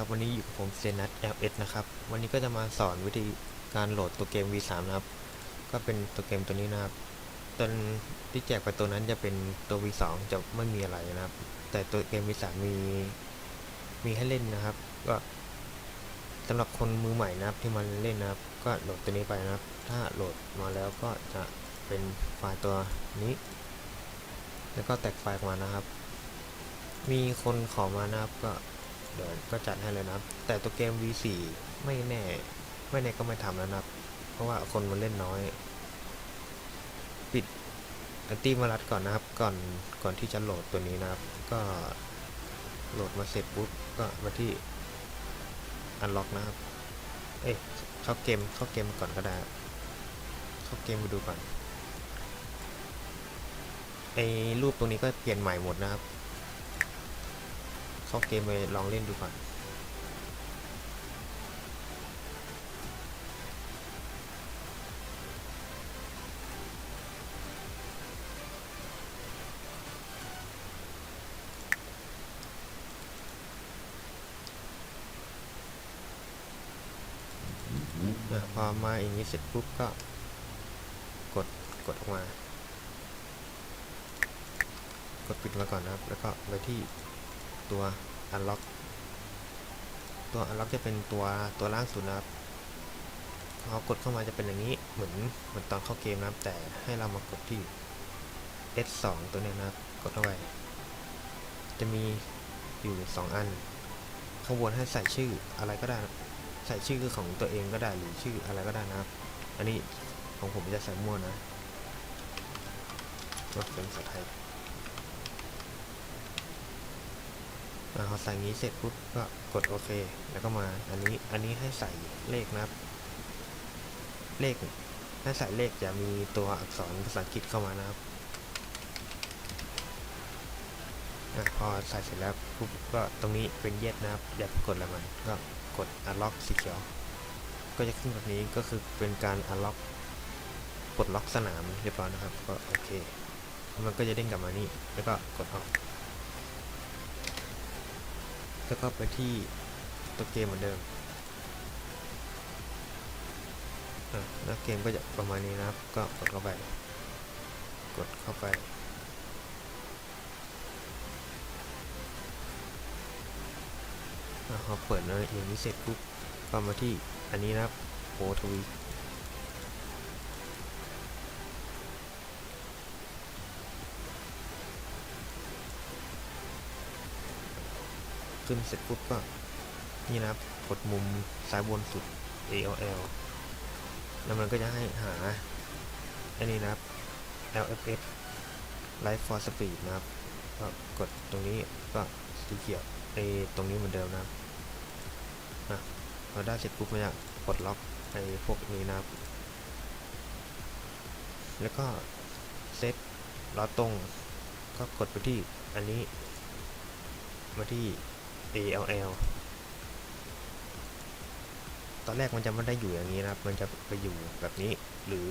ครับวันนี้อยู่กับผมเซนัท LS นะครับ วันนี้ก็จะมาสอนวิธีการโหลดตัวเกม V3 นะครับ ก็เป็นตัวเกมตัวนี้นะครับตอนที่แจกไปตัวนั้นจะเป็นตัว V2 จะไม่มีอะไรนะครับ แต่ตัวเกม V3 มีมีให้เล่นนะครับ ก็สำหรับคนมือใหม่นะครับที่มาเล่นนะครับ ก็โหลดตัวนี้ไปนะครับ ถ้าโหลดมาแล้วก็จะเป็นไฟล์ตัวนี้ แล้วก็แตกไฟล์มานะครับ มีคนขอมานะครับก็ เดี๋ยวก็จัดให้เลยนะ แต่ตัวเกม V4 ไม่แน่ ไม่แน่ก็ไม่ทำแล้วนะเพราะว่าคนมันเล่นน้อย ปิดอันตี้มารัดก่อนนะครับ ก่อนก่อนที่จะโหลดตัวนี้นะครับ ก็โหลดมาเสร็จปุ๊บก็มาที่อันล็อกนะครับ เอ้ยเข้าเกมเข้าเกมก่อนก็ได้ครับเข้าเกมไปดูก่อนไอ้รูปตรงนี้ก็เปลี่ยนใหม่หมดนะครับ เข้าเกมไปลองเล่นดูก่อนอะพอมาอย่างนี้เสร็จปุ๊บก็ กดกดออกมา กดปิดมาก่อนนะครับ แล้วก็ไปที่ ตัว unlock ตัว unlock จะเป็นตัวตัวล่างสุดนะครับพอกดเข้ามาจะเป็นอย่างนี้เหมือนเหมือนตอนเข้าเกมนะครับ แต่ให้เรามากดที่ S2 ตัวนี้นะครับ กดเข้าไป จะมีอยู่ 2 อันข้างบนให้ใส่ชื่ออะไรก็ได้นะใส่ชื่อของตัวเองก็ได้หรือชื่ออะไรก็ได้นะครับ อันนี้ของผมจะใส่มั่วนะเป็นภาษาไทย อ่าใส่งี้เสร็จปุ๊บก็กดโอเค แล้วก็มาอันนี้อันนี้ให้ใส่เลขนะครับ เลขให้ใส่เลขจะมีตัวอักษรภาษาอังกฤษเข้ามานะครับอพอใส่เสร็จแล้วปุ๊บก็ตรงนี้เป็นเย็ดนะครับ อย่าไปกดอะไรมันก็กด unlock สีเขียว ก็จะขึ้นแบบนี้ก็คือเป็นการ unlock ปลดล็อกสนามเรียบร้อยนะครับ ก็โอเค มันก็จะเด้งกลับมานี่ แล้วก็กดออก แล้วก็ไปที่ตัวเกมเหมือนเดิมแล้วเกมก็จะประมาณนี้นะครับ ก็กดเข้าไป กดเข้าไป พอเปิดนะอย่างนี้เสร็จปุ๊บก็มาที่อันนี้นะครับโอทวี ขึ้นเสร็จปุ๊บก็ นี่นะครับกดมุมซ้ายบนสุด ALL แล้วมันก็จะให้หาอันนี้นะครับ LFS Light for Speed นะครับก็กดตรงนี้ก็สีเขียวไอตรงนี้เหมือนเดิมนะครับพอได้เสร็จปุ๊บมันจะปลดล็อกไอพวกนี้นะครับ แล้วก็เซตล้อตรงก็กดไปที่อันนี้มาที่ ALL ตอนแรกมันจะไม่ได้อยู่อย่างนี้นะครับ มันจะไปอยู่แบบนี้หรือ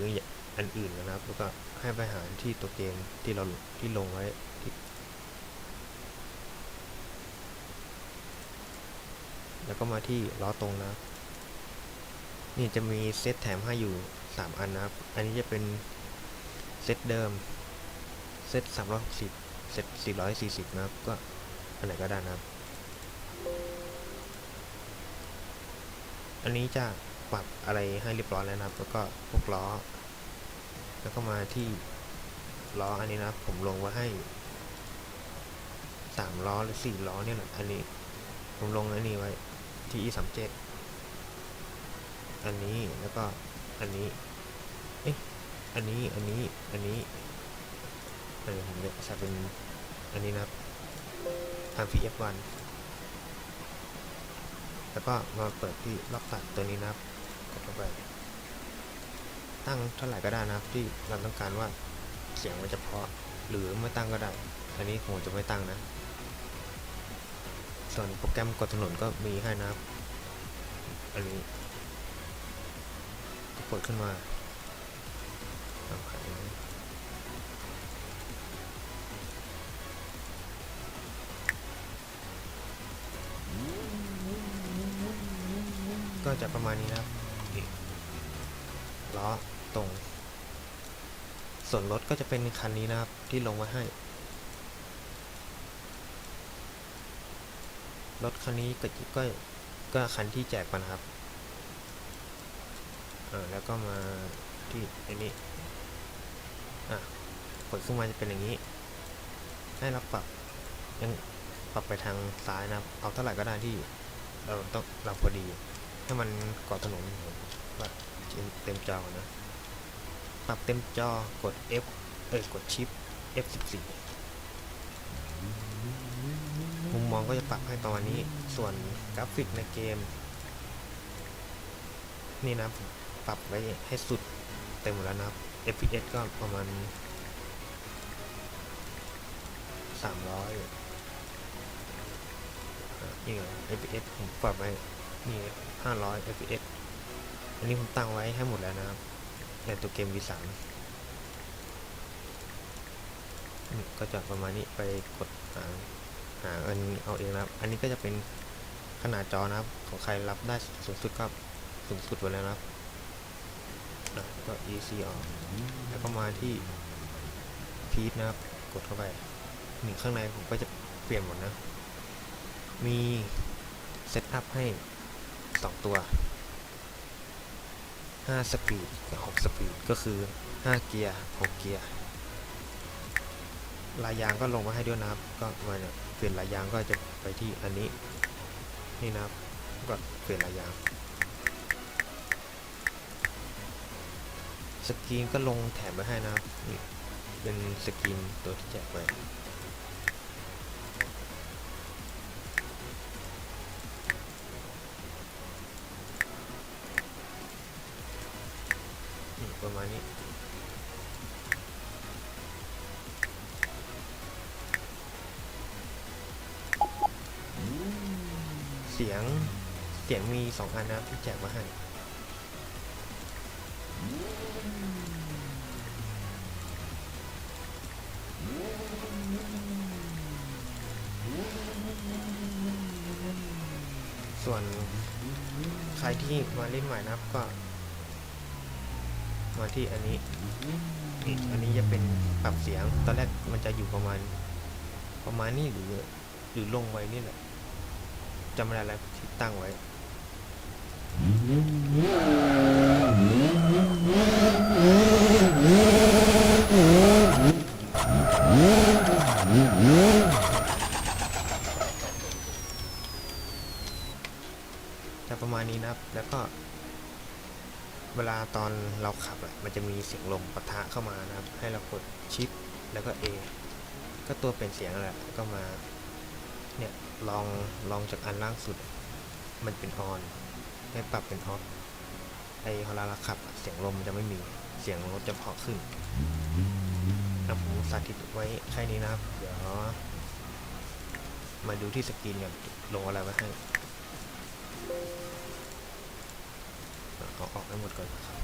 อันอื่นนะครับ แล้วก็ให้ไปหาที่ตัวเกมที่เราที่ลงไว้แล้วก็มาที่ล้อตรงนะนี่จะมีเซตแถมให้อยู่ 3 อันนะครับ อันนี้จะเป็นเซตเดิม เซต360เซต440 นะครับ ก็อันไหนก็ได้นะครับ อันนี้จะปรับอะไรให้เรียบร้อยแล้วนะครับ แล้วก็พวกล้อ แล้วก็มาที่ล้ออันนี้นะผมลงไว้ให้สามล้อหรือสี่ล้อเนี่ยแหละอันนี้ผมลงอันนี้ไว้ที่ e 3 7อันนี้แล้วก็อันนี้เอ๊ะอันนี้อันนี้อันนี้เออผมจะใส่เป็นอันนี้นะครับ RPF1 แล้วก็มาเปิดที่ล็อกตัดตัวนี้นะครับ กดเข้าไป ตั้งเท่าไหร่ก็ได้นะครับ ที่เราต้องการว่าเสียงมันจะเพาะหรือไม่ตั้งก็ได้ อันนี้ผมจะไม่ตั้งนะ ส่วนโปรแกรมกดถนนก็มีให้นะครับ อันนี้ก็กดขึ้นมาเอาหาย ก็จะประมาณนี้นะครับล้อตรง ส่วนรถก็จะเป็นคันนี้นะครับที่ลงมาให้ รถคันนี้ก็ก็ก็คันที่แจกมานะครับอ่าแล้วก็มาที่อันนี้อะผลขึ้นมาจะเป็นอย่างนี้ ให้เราปรับยังปรับไปทางซ้ายนะครับ เอาเท่าไหร่ก็ได้ที่เราต้องเราพอดี ให้มันเกาะถนนแบบเต็มจอนะปรับเต็มจอกด F เอ้ยกดชิป F14 มุมมองก็จะปรับให้ประมาณนี้ ส่วนกราฟิกในเกม นี่นะปรับไว้ให้สุดเต็มหมดแล้วนะครับ FPS ก็ประมาณ 300อะนี่ไง FPS ผมปรับไว้นี่ 500 FPS อันนี้ผมตั้งไว้ให้หมดแล้วนะครับในตัวเกม V3 ก็จะประมาณนี้ไปกดหาหาเงินเอาเองนะครับ อันนี้ก็จะเป็นขนาดจอนะครับ ของใครรับได้สูงสุดก็สูงสุดไปแล้วนะครับก็ EC ออกแล้วก็มาที่พีทนะครับ กดเข้าไปหนี่งข้างในผมก็จะเปลี่ยนหมดนะ มีเซตอัพให้ 2ตัว5สปีดกับ6สปีดก็คือ5เกียร์6เกียร์ลายยางก็ลงมาให้ด้วยนะครับ ก็มาเนี่ยเปลี่ยนลายยางก็จะไปที่อันนี้นี่นะครับก็เปลี่ยนลายยางสกรีนก็ลงแถมไว้ให้นะครับนี่เป็นสกรีนตัวที่แจกไป ประมาณนี้เสียงเสียงมีสองอันนับที่แจกมาให้ส่วนใครที่มาเล่นใหม่นะครับก็ มาที่อันนี้นี่อันนี้จะเป็นปรับเสียง ตอนแรกมันจะอยู่ประมาณ ประมาณนี้หรือหรือลงไว้นี่แหละจำไม่ได้แล้วที่ตั้งไว้จะประมาณนี้นะครับ แล้วก็ เวลาตอนเราขับมันจะมีเสียงลมปะทะเข้ามานะครับ ให้เรากดชิปแล้วก็ A ก็ตัวเป็นเสียงแหละก็มาเนี่ยลองลองจากอันล่างสุด มันเป็นออนให้ปรับเป็นออฟไอเวลาเราขับเสียงลมจะไม่มีเสียงรถจะเพาะขึ้นนะผมสาธิตไว้แค่นี้นะครับ เดี๋ยวมาดูที่สกรีนกันลงอะไรไว้ให้ เอาออกให้หมดก่อนครับ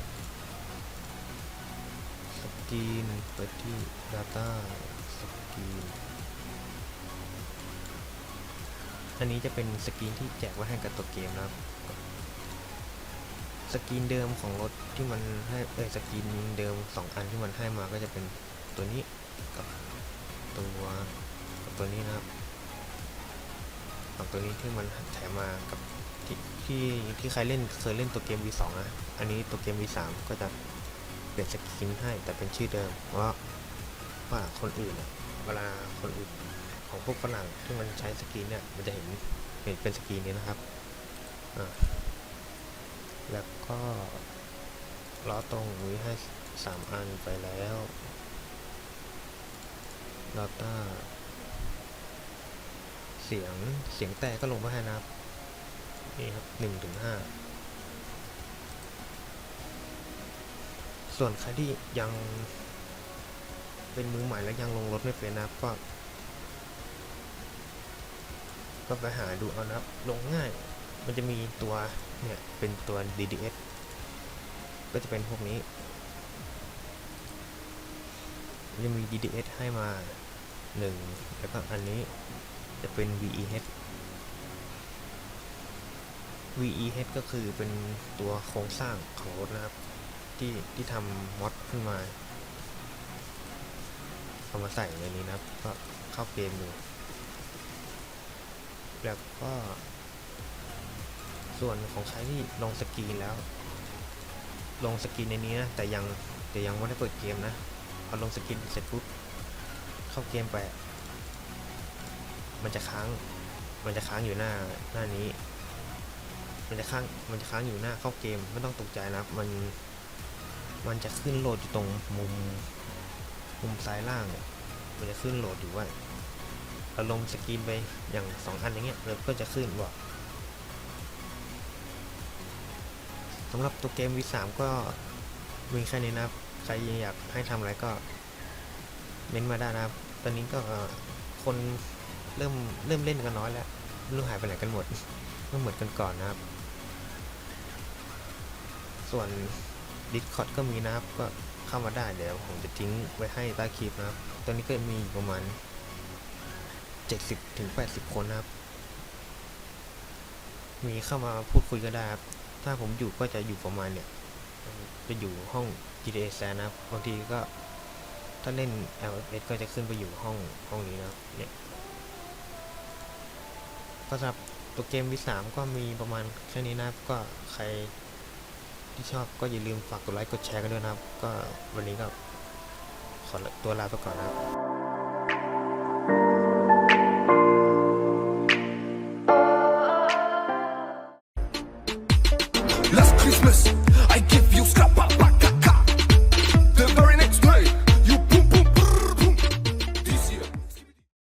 สกรีนเปิดที่ Data สกรีนอันนี้จะเป็นสกรีนที่แจกไว้ให้กับตัวเกมนะครับสกรีนเดิมของรถที่มันให้เอยสกรีนเดิมสองอันที่มันให้มาก็จะเป็นตัวนี้กับตัวตัวนี้นะครับสองตัวนี้ที่มันแถมมากับ ที่ที่ที่ใครเล่นเคยเล่นตัวเกม V2 นะ อันนี้ตัวเกม V3 ก็จะเปลี่ยนสกินให้แต่เป็นชื่อเดิมเพราะว่าคนอื่นเวลาคนอื่นของพวกฝรั่งที่มันใช้สกินเนี่ยมันจะเห็นเห็นเป็นสกินนี้นะครับอ่าแล้วก็ล้อตรงนี้ให้สามอันไปแล้วลอต้าเสียงเสียงแต่ก็ลงมาให้นะครับ นี่ครับหนึ่งถึงห้าส่วนใครที่ยังเป็นมือใหม่แล้วยังลงรถไม่เป็นนะครับก็ ก็ไปหาดูเอานะครับ ลงง่าย มันจะมีตัวเนี่ย เป็นตัว DDS ก็จะเป็นพวกนี้มันจะมี DDS ให้มาหนึ่งแล้วก็อันนี้จะเป็น VEH VEH ก็คือเป็นตัวโครงสร้างของรถนะครับ ที่ที่ทำมอดขึ้นมาเอามาใส่ในนี้นะครับก็เข้าเกมดูแล้วก็ ส่วนของใครที่ลงสกรีนแล้ว ลงสกรีนในนี้นะแต่ยังแต่ยังไม่ได้เปิดเกมนะพอลงสกีนเสร็จปุ๊บเข้าเกมไป มันจะค้าง มันจะค้างอยู่หน้าหน้านี้ มันจะค้างมันจะค้างอยู่หน้าเข้าเกมไม่ต้องตกใจนะครับ มันมันจะขึ้นโหลดอยู่ตรงมุมมุมซ้ายล่างเนี่ยมันจะขึ้นโหลดอยู่ว่าเราลงสกรีนไปอย่างสองอันอย่างเงี้ยแล้วก็จะขึ้นบอกสำหรับตัวเกม V3 ก็มีแค่นี้นะครับ ใครอยากให้ทำอะไรก็เม้นต์มาได้นะครับ ตอนนี้ก็คนเริ่มเริ่มเล่นกันน้อยแล้วไม่รู้หายไปไหนกันหมดไม่เหมือนกันก่อนนะครับ ส่วน Discord ก็มีนะครับ ก็เข้ามาได้เดี๋ยวผมจะทิ้งไว้ให้ใต้คลิปนะครับ ตอนนี้ก็มีประมาณ 70ถึง80 คนนะครับ มีเข้ามาพูดคุยก็ได้ครับ ถ้าผมอยู่ก็จะอยู่ประมาณเนี่ย จะอยู่ห้อง GTA San นะครับ บางทีก็ถ้าเล่น LFS ก็จะขึ้นไปอยู่ห้องห้องนี้นะเนี่ยก็สำหรับตัวเกม V3 ก็มีประมาณแค่นี้นะครับ ก็ใคร ที่ชอบก็อย่าลืมฝากกดไลค์กดแชร์กันด้วยนะครับ ก็วันนี้ก็ขอตัวลาไปก่อนนะครับ Last Christmas,